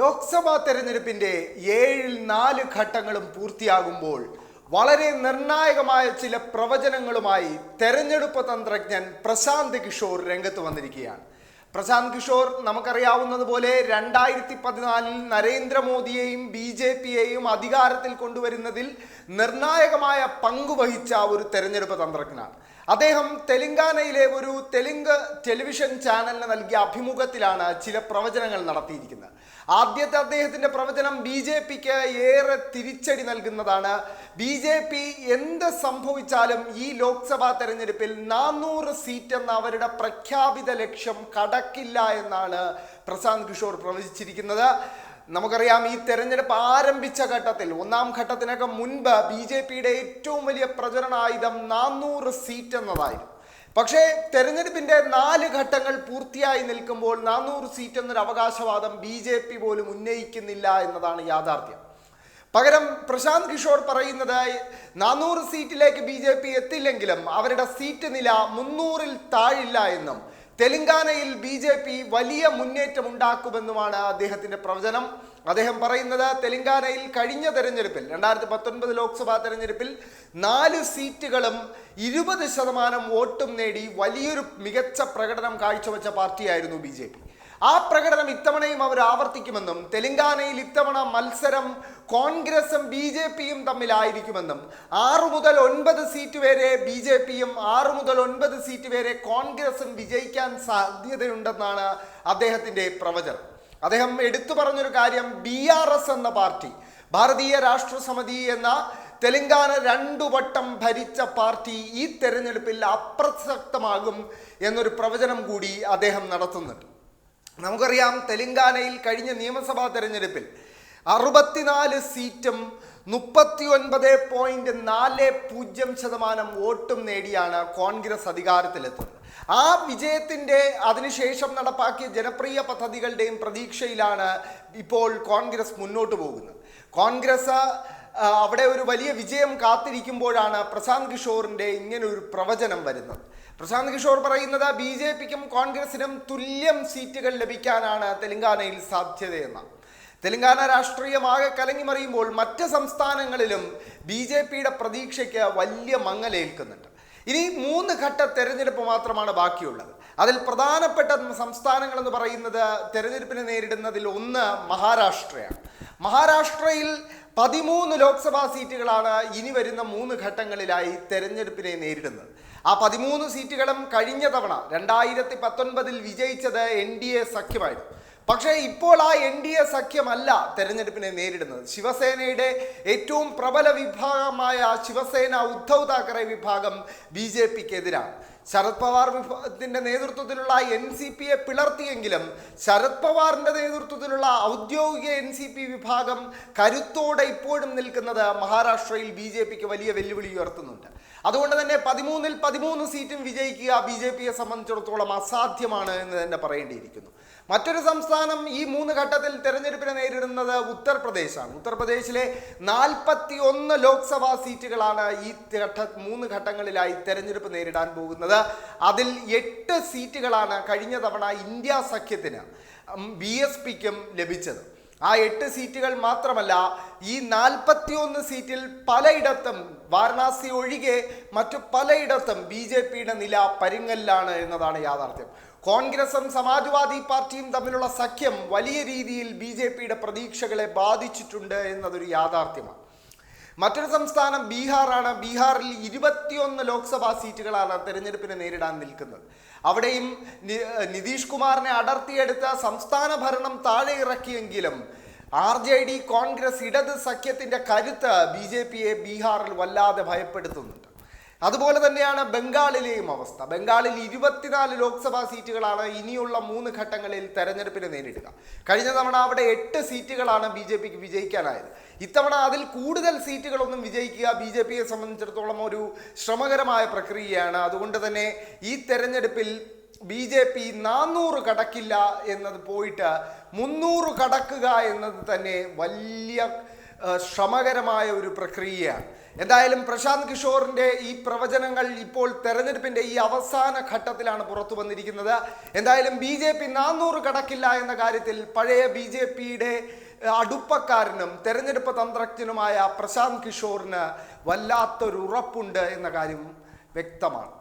ലോക്സഭാ തെരഞ്ഞെടുപ്പിന്റെ ഏഴിൽ നാല് ഘട്ടങ്ങളും പൂർത്തിയാകുമ്പോൾ വളരെ നിർണായകമായ ചില പ്രവചനങ്ങളുമായി തെരഞ്ഞെടുപ്പ് തന്ത്രജ്ഞൻ പ്രശാന്ത് കിഷോർ രംഗത്ത് വന്നിരിക്കുകയാണ്. പ്രശാന്ത് കിഷോർ നമുക്കറിയാവുന്നതുപോലെ രണ്ടായിരത്തി പതിനാലിൽ നരേന്ദ്രമോദിയെയും ബി ജെ പിയെയും അധികാരത്തിൽ കൊണ്ടുവരുന്നതിൽ നിർണായകമായ പങ്കുവഹിച്ച ഒരു തെരഞ്ഞെടുപ്പ് തന്ത്രജ്ഞനാണ്. അദ്ദേഹം തെലങ്കാനയിലെ ഒരു തെലുങ്ക് ടെലിവിഷൻ ചാനലിന് നൽകിയ അഭിമുഖത്തിലാണ് ചില പ്രവചനങ്ങൾ നടത്തിയിരിക്കുന്നത്. ആദ്യത്തെ അദ്ദേഹത്തിന്റെ പ്രവചനം ബി ജെ പിക്ക് ഏറെ തിരിച്ചടി നൽകുന്നതാണ്. ബി ജെ പി എന്ത് സംഭവിച്ചാലും ഈ ലോക്സഭാ തെരഞ്ഞെടുപ്പിൽ നാനൂറ് സീറ്റ് എന്ന അവരുടെ പ്രഖ്യാപിത ലക്ഷ്യം കടക്കില്ല എന്നാണ് പ്രശാന്ത് കിഷോർ പ്രവചിച്ചിരിക്കുന്നത്. നമുക്കറിയാം ഈ തെരഞ്ഞെടുപ്പ് ആരംഭിച്ച ഘട്ടത്തിൽ ഒന്നാം ഘട്ടത്തിനൊക്കെ മുൻപ് ബി ജെ പിയുടെ ഏറ്റവും വലിയ പ്രചരണായുധം നാനൂറ് സീറ്റ് എന്നതായിരുന്നു. പക്ഷേ തെരഞ്ഞെടുപ്പിന്റെ നാല് ഘട്ടങ്ങൾ പൂർത്തിയായി നിൽക്കുമ്പോൾ നാനൂറ് സീറ്റ് എന്നൊരു അവകാശവാദം ബി ജെ പി പോലും ഉന്നയിക്കുന്നില്ല എന്നതാണ് യാഥാർത്ഥ്യം. പകരം പ്രശാന്ത് കിഷോർ പറയുന്നത് നാനൂറ് സീറ്റിലേക്ക് ബി ജെ പി എത്തില്ലെങ്കിലും അവരുടെ സീറ്റ് നില മുന്നൂറിൽ താഴില്ല എന്നും തെലങ്കാനയിൽ ബി ജെ പി വലിയ മുന്നേറ്റം ഉണ്ടാക്കുമെന്നുമാണ് അദ്ദേഹത്തിന്റെ പ്രവചനം. അദ്ദേഹം പറയുന്നത് തെലങ്കാനയിൽ കഴിഞ്ഞ തെരഞ്ഞെടുപ്പിൽ രണ്ടായിരത്തി പത്തൊൻപത് ലോക്സഭാ തെരഞ്ഞെടുപ്പിൽ നാല് സീറ്റുകളും ഇരുപത് ശതമാനം വോട്ടും നേടി വലിയൊരു മികച്ച പ്രകടനം കാഴ്ചവെച്ച പാർട്ടിയായിരുന്നു ബി ജെ പി. ആ പ്രകടനം ഇത്തവണയും അവർ ആവർത്തിക്കുമെന്നും തെലങ്കാനയിൽ ഇത്തവണ മത്സരം കോൺഗ്രസും ബി ജെ പിയും തമ്മിലായിരിക്കുമെന്നും ആറു മുതൽ ഒൻപത് സീറ്റ് വരെ ബി ജെ പിയും ആറു മുതൽ ഒൻപത് സീറ്റ് വരെ കോൺഗ്രസും വിജയിക്കാൻ സാധ്യതയുണ്ടെന്നാണ് അദ്ദേഹത്തിന്റെ പ്രവചനം. അദ്ദേഹം എടുത്തു പറഞ്ഞൊരു കാര്യം ബി ആർ എസ് എന്ന പാർട്ടി ഭാരതീയ രാഷ്ട്ര സമിതി എന്ന തെലങ്കാന രണ്ടു വട്ടം ഭരിച്ച പാർട്ടി ഈ തെരഞ്ഞെടുപ്പിൽ അപ്രസക്തമാകും എന്നൊരു പ്രവചനം കൂടി അദ്ദേഹം നടത്തുന്നുണ്ട്. നമുക്കറിയാം തെലങ്കാനയിൽ കഴിഞ്ഞ നിയമസഭാ തെരഞ്ഞെടുപ്പിൽ അറുപത്തിനാല് സീറ്റും മുപ്പത്തി ഒൻപത് പോയിന്റ് നാല് പൂജ്യം ശതമാനം വോട്ടും നേടിയാണ് കോൺഗ്രസ് അധികാരത്തിലെത്തുന്നത്. ആ വിജയത്തിന്റെ അതിനുശേഷം നടപ്പാക്കിയ ജനപ്രിയ പദ്ധതികളുടെയും പ്രതീക്ഷയിലാണ് ഇപ്പോൾ കോൺഗ്രസ് മുന്നോട്ട് പോകുന്നത്. കോൺഗ്രസ് അവിടെ ഒരു വലിയ വിജയം കാത്തിരിക്കുമ്പോഴാണ് പ്രശാന്ത് കിഷോറിന്റെ ഇങ്ങനെ ഒരു പ്രവചനം വരുന്നത്. പ്രശാന്ത് കിഷോർ പറയുന്നത് ബി ജെ പിക്കും കോൺഗ്രസിനും തുല്യം സീറ്റുകൾ ലഭിക്കാനാണ് തെലങ്കാനയിൽ സാധ്യതയെന്നാണ് തെലങ്കാന രാഷ്ട്രീയമാകെ കലങ്ങിമറിയുമ്പോൾ മറ്റ് സംസ്ഥാനങ്ങളിലും ബി ജെ പിയുടെ പ്രതീക്ഷയ്ക്ക് വലിയ മങ്ങലേൽക്കുന്നുണ്ട്. ഇനി മൂന്ന് ഘട്ട തെരഞ്ഞെടുപ്പ് മാത്രമാണ് ബാക്കിയുള്ളത്. അതിൽ പ്രധാനപ്പെട്ട സംസ്ഥാനങ്ങളെന്ന് പറയുന്നത് തെരഞ്ഞെടുപ്പിനെ നേരിടുന്നതിൽ ഒന്ന് മഹാരാഷ്ട്രയാണ്. മഹാരാഷ്ട്രയിൽ പതിമൂന്ന് ലോക്സഭാ സീറ്റുകളാണ് ഇനി വരുന്ന മൂന്ന് ഘട്ടങ്ങളിലായി തെരഞ്ഞെടുപ്പിനെ നേരിടുന്നത്. ആ പതിമൂന്ന് സീറ്റുകളും കഴിഞ്ഞ തവണ രണ്ടായിരത്തി പത്തൊൻപതിൽ വിജയിച്ചത് എൻ ഡി എ സഖ്യമായിരുന്നു. പക്ഷേ ഇപ്പോൾ ആ എൻ ഡി എ സഖ്യമല്ല തെരഞ്ഞെടുപ്പിനെ നേരിടുന്നത്. ശിവസേനയുടെ ഏറ്റവും പ്രബല വിഭാഗമായ ശിവസേന ഉദ്ധവ് താക്കറെ വിഭാഗം ബി ജെ പിക്ക് എതിരാണ് ശരത് പവാർ വിഭാഗത്തിന്റെ നേതൃത്വത്തിലുള്ള എൻ സി പിയെ പിളർത്തിയെങ്കിലും ശരത് പവാറിന്റെ നേതൃത്വത്തിലുള്ള ഔദ്യോഗിക എൻ സി പി വിഭാഗം കരുത്തോടെ ഇപ്പോഴും നിൽക്കുന്നത് മഹാരാഷ്ട്രയിൽ ബി ജെ പിക്ക് വലിയ വെല്ലുവിളി ഉയർത്തുന്നുണ്ട്. അതുകൊണ്ട് തന്നെ പതിമൂന്നിൽ പതിമൂന്ന് സീറ്റും വിജയിക്കുക ബി ജെ പിയെ സംബന്ധിച്ചിടത്തോളം അസാധ്യമാണ് എന്ന് തന്നെ പറയേണ്ടിയിരിക്കുന്നു. മറ്റൊരു സംസ്ഥാനം ഈ മൂന്ന് ഘട്ടത്തിൽ തെരഞ്ഞെടുപ്പിനെ നേരിടുന്നത് ഉത്തർപ്രദേശാണ്. ഉത്തർപ്രദേശിലെ നാൽപ്പത്തി ഒന്ന് ലോക്സഭാ സീറ്റുകളാണ് ഈ ഘട്ട മൂന്ന് ഘട്ടങ്ങളിലായി തെരഞ്ഞെടുപ്പ് നേരിടാൻ പോകുന്നത്. അതിൽ എട്ട് സീറ്റുകളാണ് കഴിഞ്ഞ തവണ ഇന്ത്യ സഖ്യത്തിന് ബി എസ് പിക്കും ലഭിച്ചത്. ആ എട്ട് സീറ്റുകൾ മാത്രമല്ല ഈ നാൽപ്പത്തിയൊന്ന് സീറ്റിൽ പലയിടത്തും വാരണാസി ഒഴികെ മറ്റു പലയിടത്തും ബി ജെ പിയുടെ നില പരിങ്ങലിലാണ് എന്നതാണ് യാഥാർത്ഥ്യം. കോൺഗ്രസും സമാജ്വാദി പാർട്ടിയും തമ്മിലുള്ള സഖ്യം വലിയ രീതിയിൽ ബി ജെ പിയുടെ പ്രതീക്ഷകളെ ബാധിച്ചിട്ടുണ്ട് എന്നതൊരു യാഥാർത്ഥ്യമാണ്. മറ്റൊരു സംസ്ഥാനം ബീഹാറാണ്. ബീഹാറിൽ ഇരുപത്തിയൊന്ന് ലോക്സഭാ സീറ്റുകളാണ് തെരഞ്ഞെടുപ്പിനെ നേരിടാൻ നിൽക്കുന്നത്. അവിടെയും നിതീഷ് കുമാറിനെ അടർത്തിയെടുത്ത സംസ്ഥാന ഭരണം താഴെ ഇറക്കിയെങ്കിലും ആർ ജെ ഡി കോൺഗ്രസ് ഇടത് സഖ്യത്തിന്റെ കരുത്ത് ബി ജെ പിയെ ബീഹാറിൽ വല്ലാതെ ഭയപ്പെടുത്തുന്നുണ്ട്. അതുപോലെ തന്നെയാണ് ബംഗാളിലെയും അവസ്ഥ. ബംഗാളിൽ ഇരുപത്തിനാല് ലോക്സഭാ സീറ്റുകളാണ് ഇനിയുള്ള മൂന്ന് ഘട്ടങ്ങളിൽ തെരഞ്ഞെടുപ്പിനെ നേരിടുക. കഴിഞ്ഞ തവണ അവിടെ എട്ട് സീറ്റുകളാണ് ബി ജെ പിക്ക് വിജയിക്കാനായത്. ഇത്തവണ അതിൽ കൂടുതൽ സീറ്റുകളൊന്നും വിജയിക്കുക ബി ജെ പിയെ സംബന്ധിച്ചിടത്തോളം ഒരു ശ്രമകരമായ പ്രക്രിയയാണ്. അതുകൊണ്ട് തന്നെ ഈ തെരഞ്ഞെടുപ്പിൽ ബി ജെ പി നാനൂറ് കടക്കില്ല എന്നത് പോയിട്ട് മുന്നൂറ് കടക്കുക എന്നത് തന്നെ വലിയ ശ്രമകരമായ ഒരു പ്രക്രിയയാണ്. എന്തായാലും പ്രശാന്ത് കിഷോറിന്റെ ഈ പ്രവചനങ്ങൾ ഇപ്പോൾ തെരഞ്ഞെടുപ്പിന്റെ ഈ അവസാന ഘട്ടത്തിലാണ് പുറത്തു വന്നിരിക്കുന്നത്. എന്തായാലും ബി ജെ പി നാനൂറ് കടക്കില്ല എന്ന കാര്യത്തിൽ പഴയ ബി ജെ പിയുടെ അടുപ്പക്കാരനും തെരഞ്ഞെടുപ്പ് തന്ത്രജ്ഞനുമായ പ്രശാന്ത് കിഷോറിന് വല്ലാത്തൊരു ഉറപ്പുണ്ട് എന്ന കാര്യം വ്യക്തമാണ്.